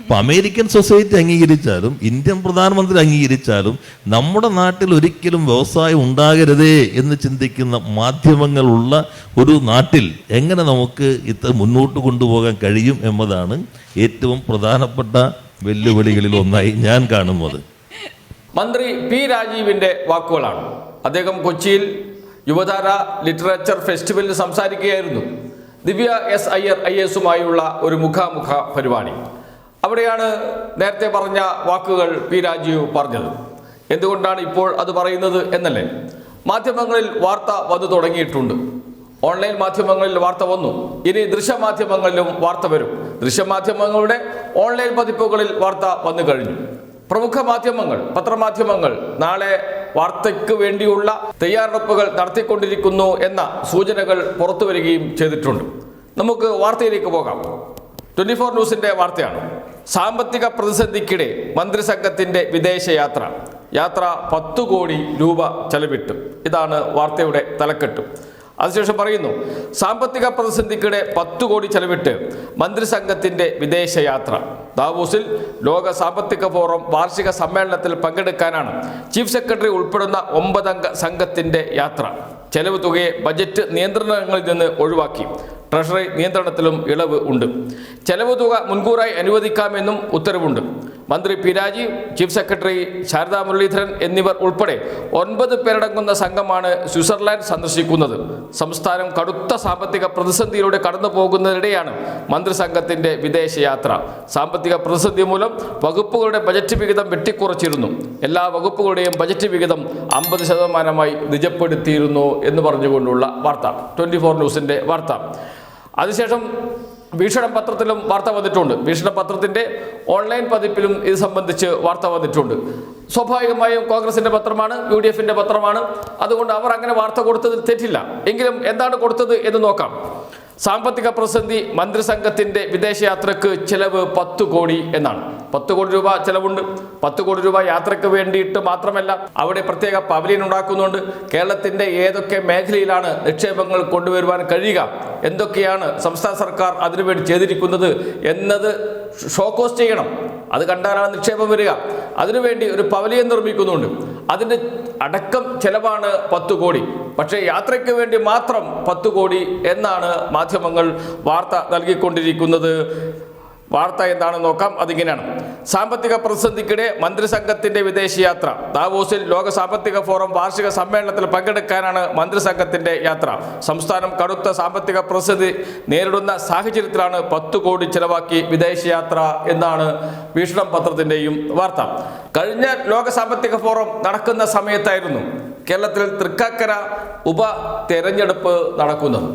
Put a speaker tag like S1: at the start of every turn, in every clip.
S1: അപ്പൊ American society അംഗീകരിച്ചാലും Indian പ്രധാനമന്ത്രി അംഗീകരിച്ചാലും നമ്മുടെ നാട്ടിൽ ഒരിക്കലും വ്യവസായം ഉണ്ടാകരുതേ എന്ന് ചിന്തിക്കുന്ന മാധ്യമങ്ങളുള്ള ഒരു നാട്ടിൽ എങ്ങനെ നമുക്ക് ഇത് മുന്നോട്ട് കൊണ്ടുപോകാൻ കഴിയും എന്നതാണ് ഏറ്റവും പ്രധാനപ്പെട്ട വെല്ലുവിളികളിൽ ഒന്നായി ഞാൻ കാണുന്നത്.
S2: മന്ത്രി പി രാജീവിന്റെ വാക്കുകളാണ്. അദ്ദേഹം കൊച്ചിയിൽ യുവതാര ലിറ്ററേച്ചർ ഫെസ്റ്റിവലിൽ സംസാരിക്കുകയായിരുന്നു. ദിവ്യ എസ് അയ്യർ ഐ എസുമായുള്ള ഒരു മുഖാമുഖ പരിപാടി. അവിടെയാണ് നേരത്തെ പറഞ്ഞ വാക്കുകൾ പി രാജീവ് പറഞ്ഞത്. എന്തുകൊണ്ടാണ് ഇപ്പോൾ അത് പറയുന്നത് എന്നല്ലേ? മാധ്യമങ്ങളിൽ വാർത്ത വന്നു തുടങ്ങിയിട്ടുണ്ട്. ഓൺലൈൻ മാധ്യമങ്ങളിൽ വാർത്ത വന്നു. ഇനി ദൃശ്യമാധ്യമങ്ങളിലും വാർത്ത വരും. ദൃശ്യമാധ്യമങ്ങളുടെ ഓൺലൈൻ പതിപ്പുകളിൽ വാർത്ത വന്നു കഴിഞ്ഞു. പ്രമുഖ മാധ്യമങ്ങൾ പത്രമാധ്യമങ്ങൾ നാളെ വാർത്തയ്ക്ക് വേണ്ടിയുള്ള തയ്യാറെടുപ്പുകൾ നടത്തിക്കൊണ്ടിരിക്കുന്നു എന്ന സൂചനകൾ പുറത്തു വരികയും ചെയ്തിട്ടുണ്ട്. നമുക്ക് വാർത്തയിലേക്ക് പോകാം. ട്വന്റി ഫോർ ന്യൂസിന്റെ വാർത്തയാണ്. സാമ്പത്തിക പ്രതിസന്ധിക്കിടെ മന്ത്രിസംഘത്തിന്റെ വിദേശയാത്ര. യാത്ര പത്തു കോടി രൂപ ചെലവിട്ടു. ഇതാണ് വാർത്തയുടെ തലക്കെട്ട്. അതിനുശേഷം പറയുന്നു സാമ്പത്തിക പ്രതിസന്ധിക്കിടെ പത്തു കോടി ചെലവിട്ട് മന്ത്രിസംഘത്തിന്റെ വിദേശയാത്ര. ദാവൂസിൽ ലോക സാമ്പത്തിക ഫോറം വാർഷിക സമ്മേളനത്തിൽ പങ്കെടുക്കാനാണ് ചീഫ് സെക്രട്ടറി ഉൾപ്പെടുന്ന ഒമ്പതംഗ സംഘത്തിന്റെ യാത്ര. ചെലവ് തുകയെ ബജറ്റ് നിയന്ത്രണങ്ങളിൽ നിന്ന് ഒഴിവാക്കി. ട്രഷറി നിയന്ത്രണത്തിലും ഇളവ് ഉണ്ട്. ചെലവ് തുക മുൻകൂറായി അനുവദിക്കാമെന്നും ഉത്തരവുണ്ട്. മന്ത്രി P Rajeev chief secretary Sharada Muraleedharan എന്നിവർ ഉൾപ്പെടെ ഒൻപത് പേരടങ്ങുന്ന സംഘമാണ് സ്വിറ്റ്സർലാൻഡ് സന്ദർശിക്കുന്നത്. സംസ്ഥാനം കടുത്ത സാമ്പത്തിക പ്രതിസന്ധിയിലൂടെ കടന്നു പോകുന്നതിനിടെയാണ് മന്ത്രിസംഘത്തിന്റെ വിദേശയാത്ര. സാമ്പത്തിക പ്രതിസന്ധി മൂലം വകുപ്പുകളുടെ ബജറ്റ് വിഹിതം വെട്ടിക്കുറച്ചിരുന്നു. എല്ലാ വകുപ്പുകളുടെയും ബജറ്റ് വിഹിതം അമ്പത് ശതമാനമായി നിജപ്പെടുത്തിയിരുന്നു എന്ന് പറഞ്ഞുകൊണ്ടുള്ള വാർത്ത. ട്വന്റി ഫോർ ന്യൂസിന്റെ വാർത്ത. അതിനുശേഷം വീക്ഷണ പത്രത്തിലും വാർത്ത വന്നിട്ടുണ്ട്. ഭീഷണ പത്രത്തിന്റെ ഓൺലൈൻ പതിപ്പിലും ഇത് സംബന്ധിച്ച് വാർത്ത വന്നിട്ടുണ്ട്. സ്വാഭാവികമായും കോൺഗ്രസിന്റെ പത്രമാണ് യു ഡി എഫിന്റെ പത്രമാണ്. അതുകൊണ്ട് അവർ അങ്ങനെ വാർത്ത കൊടുത്തതിൽ തെറ്റില്ല. എങ്കിലും എന്താണ് കൊടുത്തത് എന്ന് നോക്കാം. സാമ്പത്തിക പ്രതിസന്ധി മന്ത്രിസംഘത്തിന്റെ വിദേശയാത്രക്ക് ചെലവ് പത്ത് കോടി എന്നാണ്. പത്ത് കോടി രൂപ ചെലവുണ്ട്. പത്ത് കോടി രൂപ യാത്രയ്ക്ക് വേണ്ടിയിട്ട് മാത്രമല്ല അവിടെ പ്രത്യേക പവലിയൻ ഉണ്ടാക്കുന്നുണ്ട്. കേരളത്തിന്റെ ഏതൊക്കെ മേഖലയിലാണ് നിക്ഷേപങ്ങൾ കൊണ്ടുവരുവാൻ കഴിയുക? എന്തൊക്കെയാണ് സംസ്ഥാന സർക്കാർ അതിനുവേണ്ടി ചെയ്തിരിക്കുന്നത് എന്നത് ഷോക്കോസ് ചെയ്യണം. അത് കണ്ടാലാണ് നിക്ഷേപം വരിക. അതിനുവേണ്ടി ഒരു പവലിയൻ നിർമ്മിക്കുന്നുണ്ട്. അതിന്റെ അടക്കം ചെലവാണ് പത്ത് കോടി. പക്ഷേ യാത്രയ്ക്ക് വേണ്ടി മാത്രം പത്ത് കോടി എന്നാണ് മാധ്യമങ്ങൾ വാർത്ത നൽകിക്കൊണ്ടിരിക്കുന്നത്. വാർത്ത എന്താണെന്ന് നോക്കാം. അതിങ്ങനെയാണ്. സാമ്പത്തിക പ്രതിസന്ധിക്കിടെ മന്ത്രിസംഘത്തിന്റെ വിദേശയാത്ര. ദാവോസിൽ ലോക സാമ്പത്തിക ഫോറം വാർഷിക സമ്മേളനത്തിൽ പങ്കെടുക്കാനാണ് മന്ത്രിസംഘത്തിന്റെ യാത്ര. സംസ്ഥാനം കടുത്ത സാമ്പത്തിക പ്രതിസന്ധി നേരിടുന്ന സാഹചര്യത്തിലാണ് പത്ത് കോടി ചെലവാക്കി വിദേശയാത്ര എന്നാണ് ഭീഷണം പത്രത്തിന്റെയും വാർത്ത. കഴിഞ്ഞ ലോക സാമ്പത്തിക ഫോറം നടക്കുന്ന സമയത്തായിരുന്നു കേരളത്തിൽ തൃക്കാക്കര ഉപ തെരഞ്ഞെടുപ്പ് നടക്കുന്നത്.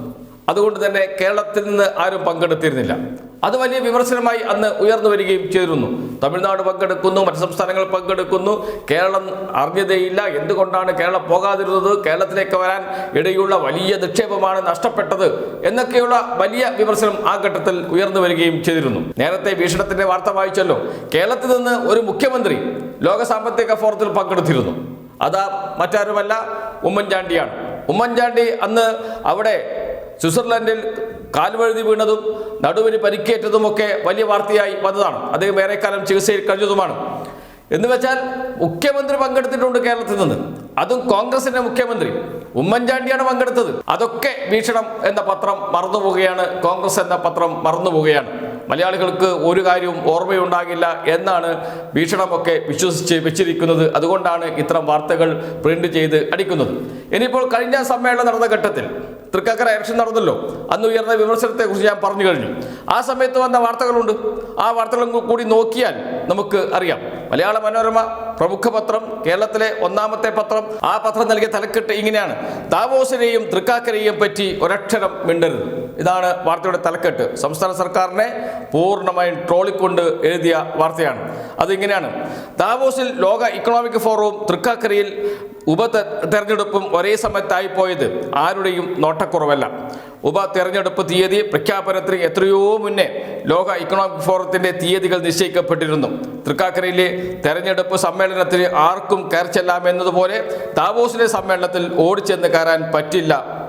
S2: അതുകൊണ്ട് തന്നെ കേരളത്തിൽ നിന്ന് ആരും പങ്കെടുത്തിരുന്നില്ല. അത് വലിയ വിമർശനമായി അന്ന് ഉയർന്നു വരികയും ചെയ്തിരുന്നു തമിഴ്നാട് പങ്കെടുക്കുന്നു മറ്റ് സംസ്ഥാനങ്ങൾ പങ്കെടുക്കുന്നു. കേരളം അറിഞ്ഞതേയില്ല. എന്തുകൊണ്ടാണ് കേരളം പോകാതിരുന്നത്? കേരളത്തിലേക്ക് വരാൻ ഇടയുള്ള വലിയ നിക്ഷേപമാണ് നഷ്ടപ്പെട്ടത് എന്നൊക്കെയുള്ള വലിയ വിമർശനം ആ ഘട്ടത്തിൽ ഉയർന്നു വരികയും ചെയ്തിരുന്നു. നേരത്തെ ഭീഷണത്തിന്റെ വാർത്ത വായിച്ചല്ലോ. കേരളത്തിൽ നിന്ന് ഒരു മുഖ്യമന്ത്രി ലോക സാമ്പത്തിക ഫോറത്തിൽ പങ്കെടുത്തിരുന്നു. അതാ മറ്റാരുമല്ല? ഉമ്മൻചാണ്ടിയാണ്. ഉമ്മൻചാണ്ടി അന്ന് അവിടെ സ്വിറ്റ്സർലൻഡിൽ കാൽവഴുതി വീണതും നടുവിന് പരിക്കേറ്റതുമൊക്കെ വലിയ വാർത്തയായി വന്നതാണ്. അദ്ദേഹം ഏറെക്കാലം ചികിത്സയിൽ കഴിഞ്ഞതുമാണ്. എന്ന് വെച്ചാൽ മുഖ്യമന്ത്രി പങ്കെടുത്തിട്ടുണ്ട് കേരളത്തിൽ നിന്ന്. അതും കോൺഗ്രസിന്റെ മുഖ്യമന്ത്രി ഉമ്മൻചാണ്ടിയാണ് പങ്കെടുത്തത്. അതൊക്കെ വീക്ഷണം എന്ന പത്രം മറന്നുപോവുകയാണ്. കോൺഗ്രസ് എന്ന പത്രം മറന്നുപോവുകയാണ്. മലയാളികൾക്ക് ഒരു കാര്യവും ഓർമ്മയുണ്ടാകില്ല എന്നാണ് ഭീഷണമൊക്കെ വിശ്വസിച്ച് വെച്ചിരിക്കുന്നത്. അതുകൊണ്ടാണ് ഇത്തരം വാർത്തകൾ പ്രിന്റ് ചെയ്ത് അടിക്കുന്നത്. ഇനിയിപ്പോൾ കഴിഞ്ഞ സമ്മേളനം നടന്ന ഘട്ടത്തിൽ തൃക്കാക്കര ഇലക്ഷൻ നടന്നല്ലോ. അന്ന് ഉയർന്ന വിമർശനത്തെ കുറിച്ച് ഞാൻ പറഞ്ഞു കഴിഞ്ഞു. ആ സമയത്ത് വന്ന വാർത്തകളുണ്ട്. ആ വാർത്തകളും കൂടി നോക്കിയാൽ നമുക്ക് അറിയാം. മലയാള മനോരമ പ്രമുഖ പത്രം കേരളത്തിലെ ഒന്നാമത്തെ പത്രം ആ പത്രം നൽകിയ തലക്കെട്ട് ഇങ്ങനെയാണ്. ദാവോസിനെയും തൃക്കാക്കരയെയും പറ്റി ഒരക്ഷരം മിണ്ടരുത്. ഇതാണ് വാർത്തയുടെ തലക്കെട്ട്. സംസ്ഥാന സർക്കാരിനെ പൂർണമായും ട്രോളിക്കൊണ്ട് എഴുതിയ വാർത്തയാണ്. അതിങ്ങനെയാണ്. ദാവോസിൽ ലോക ഇക്കണോമിക് ഫോറവും തൃക്കാക്കരയിൽ ഉപ തെരഞ്ഞെടുപ്പും ഒരേ സമയത്തായി പോയത് ആരുടെയും നോട്ടക്കുറവല്ല. ഉപ തെരഞ്ഞെടുപ്പ് തീയതി പ്രഖ്യാപനത്തിന് എത്രയോ മുന്നേ ലോക ഇക്കണോമിക് ഫോറത്തിന്റെ തീയതികൾ നിശ്ചയിക്കപ്പെട്ടിരുന്നു. തൃക്കാക്കരയിലെ തെരഞ്ഞെടുപ്പ് സമ്മേളനത്തിന് ആർക്കും കയറി ചെല്ലാം എന്നതുപോലെ ദാവോസിലെ സമ്മേളനത്തിൽ ഓടിച്ചെന്ന് കയറാൻ പറ്റില്ല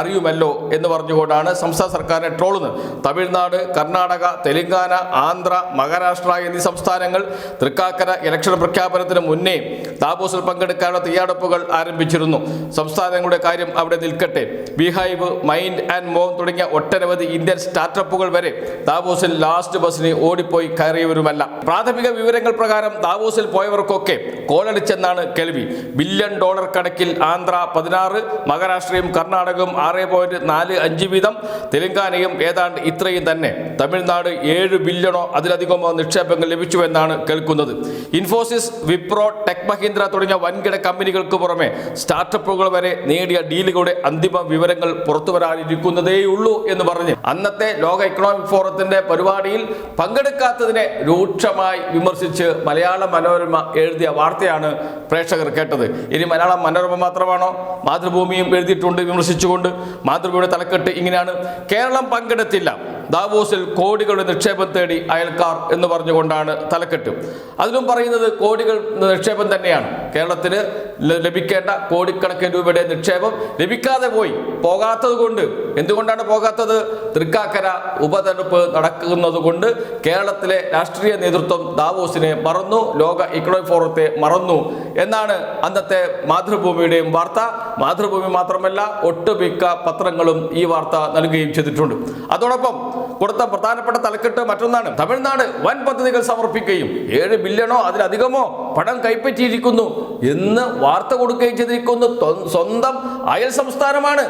S2: അറിയുമല്ലോ എന്ന് പറഞ്ഞുകൊണ്ടാണ് സംസ്ഥാന സർക്കാരിനെ ട്രോളുന്നത്. തമിഴ്നാട് കർണാടക തെലങ്കാന ആന്ധ്ര മഹാരാഷ്ട്ര എന്നീ സംസ്ഥാനങ്ങൾ തൃക്കാക്കര ഇലക്ഷൻ പ്രഖ്യാപനത്തിന് മുന്നേ ദാബോസിൽ പങ്കെടുക്കാനുള്ള തയ്യാറെടുപ്പുകൾ ആരംഭിച്ചിരുന്നു. സംസ്ഥാനങ്ങളുടെ കാര്യം അവിടെ നിൽക്കട്ടെ. ബിഹൈവ് മൈൻഡ് ആൻഡ് മോം തുടങ്ങിയ ഒട്ടനവധി ഇന്ത്യൻ സ്റ്റാർട്ടപ്പുകൾ വരെ ദാവോസിൽ ലാസ്റ്റ് ബസ്സിന് ഓടിപ്പോയി കയറിയവരുമല്ല. പ്രാഥമിക വിവരങ്ങൾ പ്രകാരം ദാവോസിൽ പോയവർക്കൊക്കെ കോളടിച്ചെന്നാണ് കേൾവി. ബില്യൺ ഡോളർ കണക്കിൽ ആന്ധ്ര പതിനാറ് മഹാരാഷ്ട്രയും കർണാടകവും ആറ് പോയിന്റ് നാല് അഞ്ച് വീതം തെലങ്കാനയും ഏതാണ്ട് ഇത്രയും തന്നെ. തമിഴ്നാട് ഏഴ് ബില്യണോ അതിലധികമോ നിക്ഷേപങ്ങൾ ലഭിച്ചുവെന്നാണ് കേൾക്കുന്നത്. ഇൻഫോസിസ് വിപ്രോ ടെക് മഹീന്ദ്ര തുടങ്ങിയ വൻകിട കമ്പനികൾക്ക് പുറമെ സ്റ്റാർട്ടപ്പുകൾ വരെ നേടിയ ഡീലുകളുടെ അന്തിമ വിവരങ്ങൾ പുറത്തു വരാനിരിക്കുന്നതേയുള്ളൂ എന്ന് പറഞ്ഞ് അന്നത്തെ ലോക എക്കണോമിക് ഫോറത്തിന്റെ പരിപാടിയിൽ പങ്കെടുക്കാത്തതിനെ രൂക്ഷമായി വിമർശിച്ച് മലയാള മനോരമ എഴുതിയ വാർത്തയാണ് പ്രേക്ഷകർ കേട്ടത്. ഇനി മലയാള മനോരമ മാത്രമാണോ മാതൃഭൂമിയും എഴുതിയിട്ടുണ്ട് വിമർശിച്ചുകൊണ്ട്? മാതൃഭൂമിയുടെ തലക്കെട്ട് ഇങ്ങനെയാണ്. കേരളം പങ്കെടുത്തില്ല. ദാവോസിൽ കോടികളുടെ നിക്ഷേപം തേടി അയൽക്കാർ എന്ന് പറഞ്ഞുകൊണ്ടാണ് തലക്കെട്ട്. അതിലും പറയുന്നത് കോടികൾ നിക്ഷേപം തന്നെയാണ്. കേരളത്തിന് ലഭിക്കേണ്ട കോടിക്കണക്കിന് രൂപയുടെ നിക്ഷേപം ലഭിക്കാതെ പോയി. പോകാത്തത് കൊണ്ട്. എന്തുകൊണ്ടാണ് പോകാത്തത്? തൃക്കാക്കര ഉപതെരഞ്ഞെടുപ്പ് നടക്കുന്നത് കൊണ്ട് കേരളത്തിലെ രാഷ്ട്രീയ നേതൃത്വം ദാവോസിനെ മറന്നു ലോക ഇക്കണോമിക് ഫോറത്തെ മറന്നു എന്നാണ് അന്നത്തെ മാതൃഭൂമിയുടെയും വാർത്ത. മാതൃഭൂമി മാത്രമല്ല ഒട്ടുമിക്ക പത്രങ്ങളും ഈ വാർത്ത നൽകുകയും ചെയ്തിട്ടുണ്ട്. അതോടൊപ്പം കൊടുത്ത പ്രധാനപ്പെട്ട തലക്കെട്ട് മറ്റൊന്നാണ്. തമിഴ്നാട് വൻ പദ്ധതികൾ സമർപ്പിക്കുകയും ഏഴ് ബില്യണോ അതിലധികമോ പണം കൈപ്പറ്റിയിരിക്കുന്നു എന്ന് വാർത്ത കൊടുക്കുകയും ചെയ്തിരിക്കുന്നു സ്വന്തം അയൽ സംസ്ഥാനമാണ്.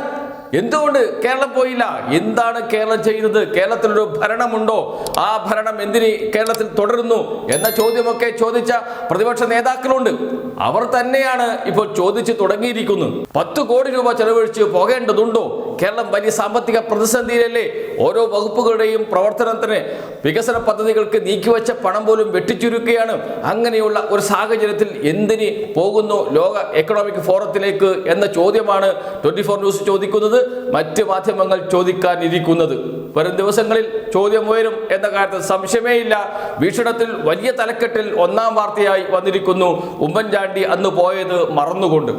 S2: എന്തുകൊണ്ട് കേരളം പോയില്ല? എന്താണ് കേരളം ചെയ്യുന്നത് കേരളത്തിലൊരു ഭരണമുണ്ടോ? ആ ഭരണം എന്തിന് കേരളത്തിൽ തുടരുന്നു? എന്ന ചോദ്യമൊക്കെ ചോദിച്ച പ്രതിപക്ഷ നേതാക്കളുണ്ട്. അവർ തന്നെയാണ് ഇപ്പോൾ ചോദിച്ചു തുടങ്ങിയിരിക്കുന്നു. പത്ത് കോടി രൂപ ചെലവഴിച്ച് പോകേണ്ടതുണ്ടോ? കേരളം വലിയ സാമ്പത്തിക പ്രതിസന്ധിയിലല്ലേ ഓരോ വകുപ്പുകളുടെയും പ്രവർത്തനത്തിന് വികസന പദ്ധതികൾക്ക് നീക്കിവെച്ച പണം പോലും വെട്ടിച്ചുരുക്കുകയാണ്. അങ്ങനെയുള്ള ഒരു സാഹചര്യത്തിൽ എന്തിന് പോകുന്നു ലോക എക്കണോമിക് ഫോറത്തിലേക്ക് എന്ന ചോദ്യമാണ് ട്വന്റി ഫോർ ന്യൂസ് ചോദിക്കുന്നത്. മറ്റ് മാധ്യമങ്ങൾ ചോദിക്കാനിരിക്കുന്നത്. വരും ദിവസങ്ങളിൽ ചോദ്യം ഉയരും എന്ന കാര്യത്തിൽ സംശയമേ ഇല്ല വീക്ഷണത്തിൽ വലിയ തലക്കെട്ടിൽ ഒന്നാം വാർത്തയായി വന്നിരിക്കുന്നു ഉമ്മൻചാണ്ടി അന്ന് പോയത് മറന്നുകൊണ്ട്.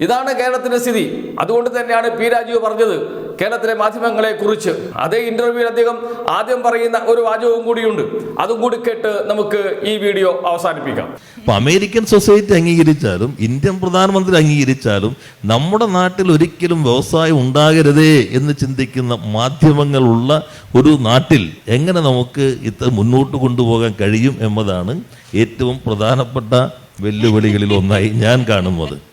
S2: ഇതാണ് കേരളത്തിന്റെ സ്ഥിതി. അതുകൊണ്ട് തന്നെയാണ് പി രാജീവ് പറഞ്ഞത്. കേരളത്തിലെ മാധ്യമങ്ങളെ കുറിച്ച് അതേ ഇന്റർവ്യൂവിൽ അദ്ദേഹം ആദ്യം പറയുന്ന ഒരു വാചകവും കൂടിയുണ്ട്. അതും കൂടി കേട്ട് നമുക്ക് ഈ വീഡിയോ അവസാനിപ്പിക്കാം.
S1: അമേരിക്കൻ സൊസൈറ്റി അംഗീകരിച്ചാലും ഇന്ത്യൻ പ്രധാനമന്ത്രി അംഗീകരിച്ചാലും നമ്മുടെ നാട്ടിൽ ഒരിക്കലും വ്യവസായം ഉണ്ടാകരുതേ എന്ന് ചിന്തിക്കുന്ന മാധ്യമങ്ങളുള്ള ഒരു നാട്ടിൽ എങ്ങനെ നമുക്ക് ഇത് മുന്നോട്ട് കൊണ്ടുപോകാൻ കഴിയും എന്നതാണ് ഏറ്റവും പ്രധാനപ്പെട്ട വെല്ലുവിളികളിൽ ഒന്നായി ഞാൻ കാണുന്നത്.